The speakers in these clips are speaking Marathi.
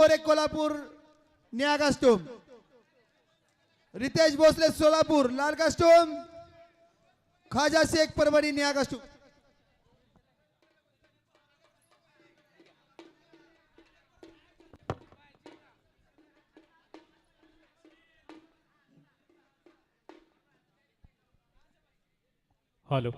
मोरे कोल्हापूर निळा कास्टूम रितेश भोसले सोलापूर लाल कास्टूम खाजा शेख परभणी निळा costume hello.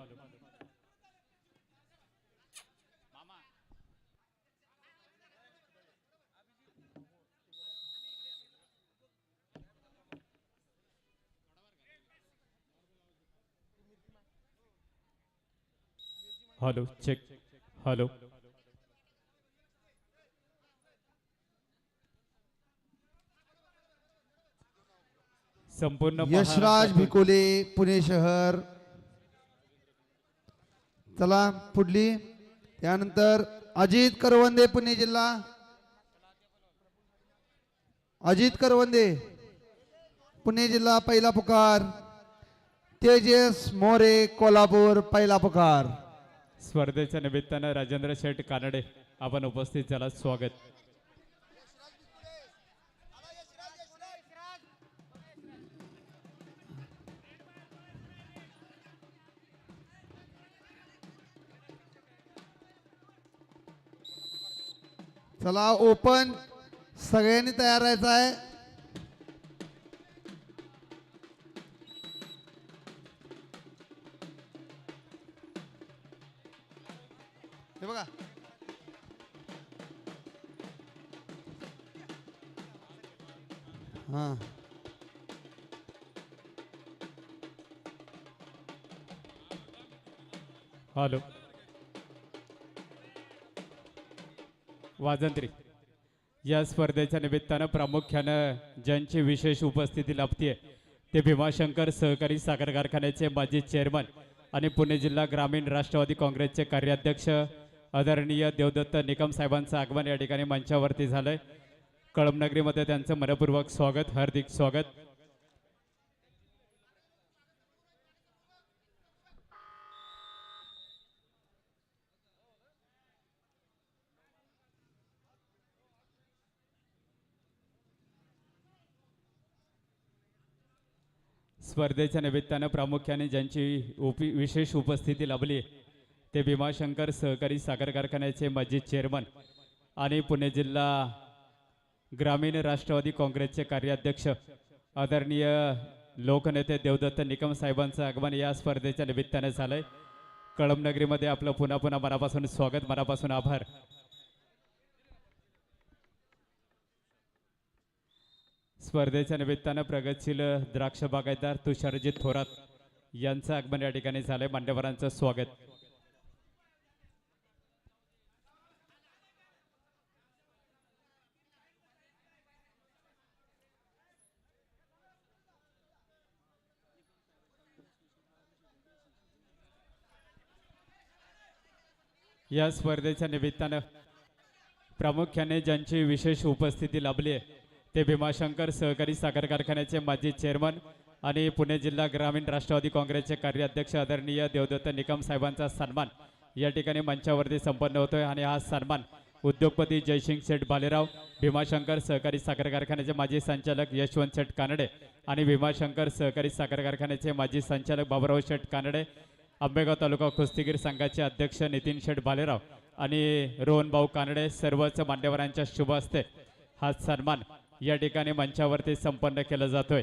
Hello check hello संपूर्ण यशराज भिकोले पुणे शहर. चला पुढली. त्यानंतर अजित करवंदे पुणे जिल्हा. अजित करवंदे पुणे जिल्हा पहिला पुकार. तेजस मोरे कोल्हापूर पहिला पुकार. स्पर्धेच्या निमित्तानं राजेंद्र शेठ कानडे आपण उपस्थित झाला. स्वागत. चला ओपन सगळ्यांनी तयार राहायचं आहे. हा. हॅलो. वाजंत्री या स्पर्धेच्या निमित्तानं प्रामुख्यानं ज्यांची विशेष उपस्थिती लाभतीये ते भीमाशंकर सहकारी साखर कारखान्याचे माजी चेअरमन आणि पुणे जिल्हा ग्रामीण राष्ट्रवादी काँग्रेसचे कार्याध्यक्ष आदरणीय देवदत्त निकम साहेबांचं आगमन या ठिकाणी मंचावरती झालंय. कळमनगरीमध्ये त्यांचं मनपूर्वक स्वागत हार्दिक स्वागत. स्पर्धेच्या निमित्तानं प्रामुख्याने ज्यांची उपी विशेष उपस्थिती लाभली ते भीमाशंकर सहकारी साखर कारखान्याचे माजी चेअरमन आणि पुणे जिल्हा ग्रामीण राष्ट्रवादी काँग्रेसचे कार्याध्यक्ष आदरणीय लोकनेते देवदत्त निकम साहेबांचं आगमन या स्पर्धेच्या निमित्ताने झालंय. कळमनगरीमध्ये आपलं पुन्हा पुन्हा मनापासून स्वागत मनापासून आभार. स्पर्धेच्या निमित्तानं प्रगतशील द्राक्ष बागायतदार तुषारजीत थोरात यांचं आगमन या ठिकाणी झालंय. मान्यवरांचं स्वागत. या स्पर्धेच्या निमित्तानं प्रामुख्याने ज्यांची विशेष उपस्थिती लाभली आहे ते भीमाशंकर सहकारी साखर कारखान्याचे माजी चेअरमन आणि पुणे जिल्हा ग्रामीण राष्ट्रवादी काँग्रेसचे कार्याध्यक्ष आदरणीय देवदत्त निकम साहेबांचा सन्मान या ठिकाणी मंचावरती संपन्न होतोय आणि हा सन्मान उद्योगपती जयसिंग शेठ भालेराव भीमाशंकर सहकारी साखर कारखान्याचे माजी संचालक यशवंत शेठ कानडे आणि भीमाशंकर सहकारी साखर कारखान्याचे माजी संचालक बाबुराव शेठ कानडे आंबेगाव तालुका कुस्तीगीर संघाचे अध्यक्ष नितीन शेठ भालेराव आणि रोहन भाऊ कानडे सर्वच मान्यवरांच्या शुभ हस्ते हा सन्मान या ठिकाणी मंचावरती संपन्न केला जातोय.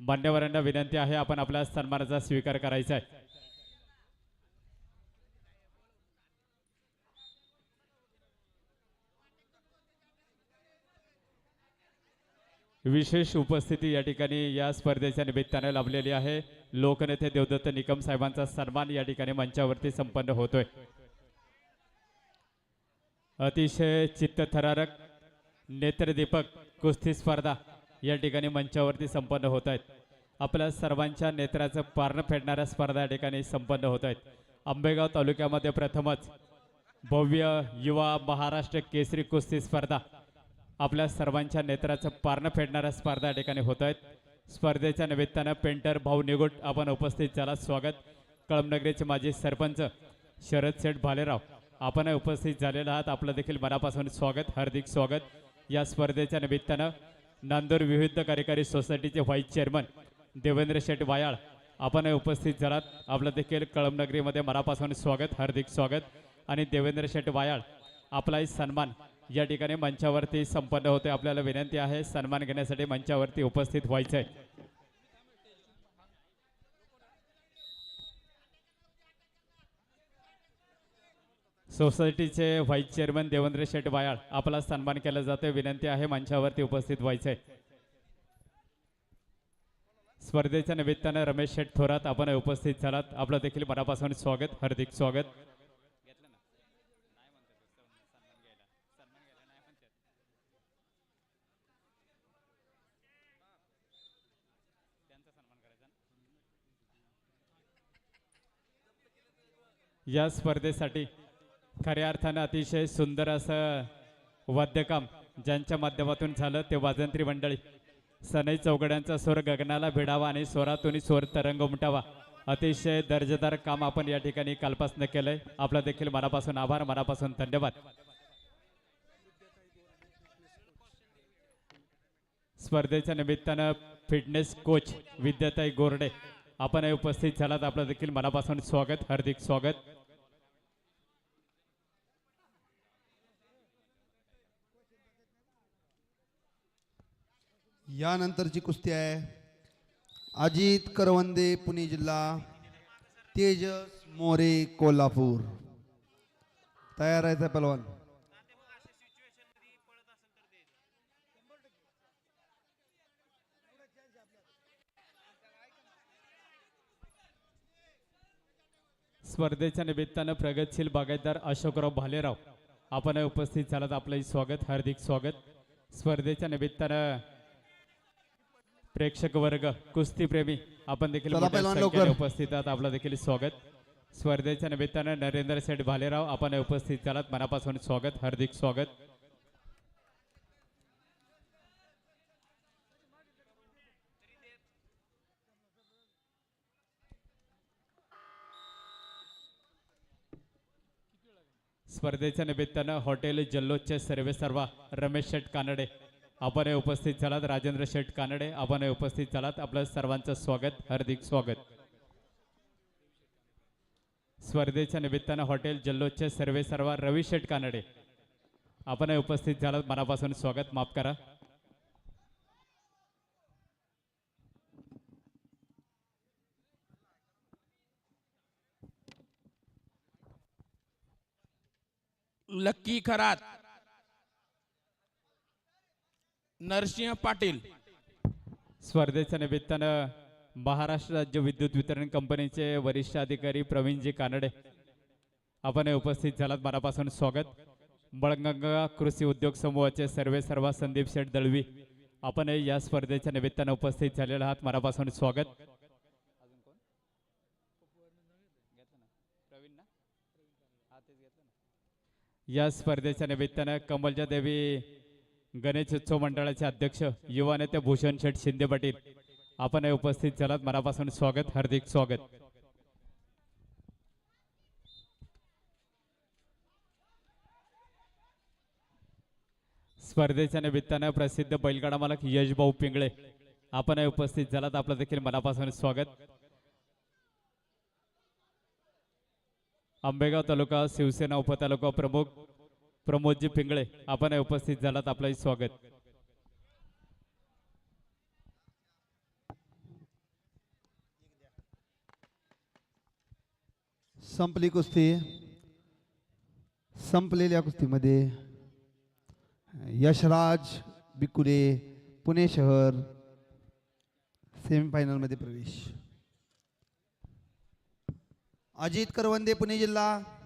मान्यवरांना विनंती आहे आपण आपल्या सन्मानाचा स्वीकार करायचा आहे. विशेष उपस्थिती या ठिकाणी या स्पर्धेच्या निमित्ताने लाभलेली आहे. लोकनेते देवदत्त निकम साहेबांचा सन्मान या ठिकाणी मंचावरती संपन्न होतोय. अतिशय चित्तथरारक नेत्रदीपक कुस्ती स्पर्धा या ठिकाणी मंचावरती संपन्न होत आहेत आपल्या सर्वांच्या नेत्राचं पारणं फेडणाऱ्या स्पर्धा या ठिकाणी संपन्न होत आहेत आंबेगाव तालुक्यामध्ये प्रथमच भव्य युवा महाराष्ट्र केसरी कुस्ती स्पर्धा आपल्या सर्वांच्या नेत्राचं पारणं फेडणाऱ्या स्पर्धा या ठिकाणी होत आहेत. स्पर्धेच्या निमित्तानं पेंटर भाऊ निगुट आपण उपस्थित झाला. स्वागत. कळमनगरीचे माजी सरपंच शरद शेठ भालेराव आपण उपस्थित झालेला आहात. आपलं देखील मनापासून स्वागत. हार्दिक स्वागत. या स्पर्धेच्या निमित्तानं नांदूर विविध कार्यकारी सोसायटीचे व्हाईस चेअरमन देवेंद्र शेठ वायाळ आपण उपस्थित झालात. आपलं देखील कळमनगरीमध्ये मनापासून स्वागत. हार्दिक स्वागत. आणि देवेंद्र शेठ वायाळ आपलाही सन्मान या ठिकाणी मंचावरती संपन्न होते. आपल्याला विनंती आहे सन्मान घेण्यासाठी मंचावरती उपस्थित व्हायचं आहे सोसायटीचे व्हाईस चेअरमन देवेंद्र शेठ बायाळ आपला सन्मान केला जातो विनंती आहे मंचावरती उपस्थित व्हायचंय. स्पर्धेच्या निमित्तानं रमेश शेठ थोरात आपण उपस्थित झालात. आपलं देखील मनापासून स्वागत हार्दिक स्वागत. या स्पर्धेसाठी खऱ्या अर्थानं अतिशय सुंदर असं वाद्यकाम ज्यांच्या माध्यमातून झालं ते वाजंत्री मंडळी. सनई चौघड्यांचा स्वर गगनाला भिडावा आणि स्वरातून स्वर तरंग उमटावा. अतिशय दर्जेदार काम आपण या ठिकाणी कालपासून केलंय. आपला देखील मनापासून आभार मनापासून धन्यवाद. स्पर्धेच्या निमित्तानं फिटनेस कोच विद्याताई गोरडे आपण उपस्थित झालात. आपलं देखील मनापासून स्वागत हार्दिक स्वागत. यानंतरची कुस्ती आहे अजित करवंदे पुणे जिल्हा तेजस मोरे कोल्हापूर. तयार आहे त्या पलवान स्पर्धेच्या निमित्तानं प्रगतशील बागायतदार अशोकराव भालेराव. आपण उपस्थित झालात. आपलंही स्वागत हार्दिक स्वागत. स्पर्धेच्या निमित्तानं प्रेक्षक वर्ग कुस्तीप्रेमी आपण देखील. उपस्थित आहात. आपलं देखील स्वागत. स्पर्धेच्या निमित्तानं नरेंद्र शेठ भालेराव आपण उपस्थित झालात. मनापासून स्वागत हार्दिक स्वागत. स्पर्धेच्या निमित्तानं हॉटेल जल्लोदचे सर्वे सर्वा रमेश शेठ कानडे आपण उपस्थित झालात राजेंद्र शेठ कानडे. आपण उपस्थित झालात. आपलं सर्वांचं स्वागत. हार्दिक स्वागत. स्पर्धेच्या निमित्तानं हॉटेल जल्लोदचे सर्वे सर्वा रवी शेठ कानडे. आपण उपस्थित झालात. मनापासून स्वागत. माफ करा. लक्की खरात. नरसिंह पाटील. स्पर्धेच्या निमित्तानं महाराष्ट्र राज्य विद्युत वितरण कंपनीचे वरिष्ठ अधिकारी प्रवीणजी कानडे आपण उपस्थित झालात. मनापासून स्वागत. बळगंगा कृषी उद्योग समूहाचे सर्वे सर्वा संदीप शेठ दळवी आपण या स्पर्धेच्या निमित्तानं उपस्थित झालेला आहात. मनापासून स्वागत. या स्पर्धेच्या निमित्तानं कमलजा देवी गणेश उत्सव मंडळाचे अध्यक्ष युवा नेते भूषण शेठ शिंदे पाटील. आपण उपस्थित झालात. मनापासून स्वागत हार्दिक स्वागत. स्पर्धेच्या निमित्तानं प्रसिद्ध बैलगाडा मालक यशभाऊ पिंगळे. आपण उपस्थित झालात. आपलं देखील मनापासून स्वागत. आंबेगाव तालुका शिवसेना उपतालुका प्रमुख प्रमोदजी पिंगळे आपण उपस्थित झालात. आपलंही स्वागत. संपली कुस्ती. संपलेल्या कुस्तीमध्ये यशराज बिकुले पुणे शहर सेमीफायनलमध्ये प्रवेश. अजित करवंदे पुणे जिल्हा.